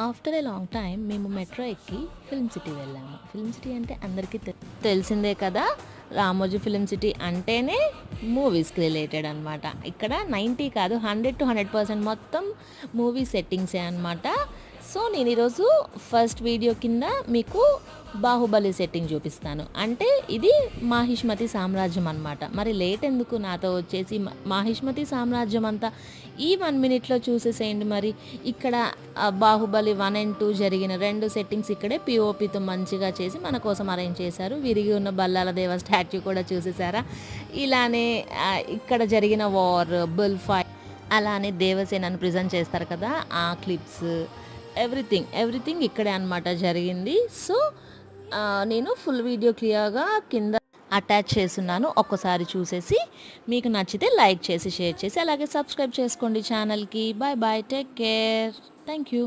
After a long time మేము metro ఎక్కి film city వెళ్ళాము. ఫిల్మ్ సిటీ అంటే అందరికీ తె- తెలిసిందే కదా? రామోజీ ఫిల్మ్ సిటీ అంటేనే మూవీస్కి రిలేటెడ్ అనమాట ఇక్కడ నైంటీ కాదు హండ్రెడ్ టు హండ్రెడ్ పర్సెంట్ మొత్తం మూవీ సెట్టింగ్సే అనమాట సో నేను ఈరోజు ఫస్ట్ వీడియో కింద మీకు బాహుబలి సెట్టింగ్ చూపిస్తాను. అంటే ఇది మాహిష్మతి సామ్రాజ్యం అనమాట మరి లేట్ ఎందుకు నాతో వచ్చేసి మాహిష్మతి సామ్రాజ్యం అంతా ఈ వన్ మినిట్లో చూసేసేయండి మరి. ఇక్కడ బాహుబలి వన్ అండ్ టూ జరిగిన రెండు సెట్టింగ్స్ ఇక్కడే పిఓపితో మంచిగా చేసి మన కోసం అరేంజ్ చేశారు. విరిగి ఉన్న బల్లాల దేవ స్టాచ్యూ కూడా చూసేసారా? ఇలానే ఇక్కడ జరిగిన వార్ బుల్ ఫైట్ అలానే దేవసేనను ప్రజెంట్ చేస్తారు కదా ఆ క్లిప్స్ ఎవ్రీథింగ్ ఎవ్రీథింగ్ ఇక్కడే అనమాట జరిగింది. సో నేను ఫుల్ వీడియో క్లియర్గా కింద అటాచ్ చేస్తున్నాను. ఒక్కసారి చూసేసి మీకు నచ్చితే లైక్ చేసి షేర్ చేసి అలాగే సబ్స్క్రైబ్ చేసుకోండి ఛానల్కి. Bye bye take care. Thank you.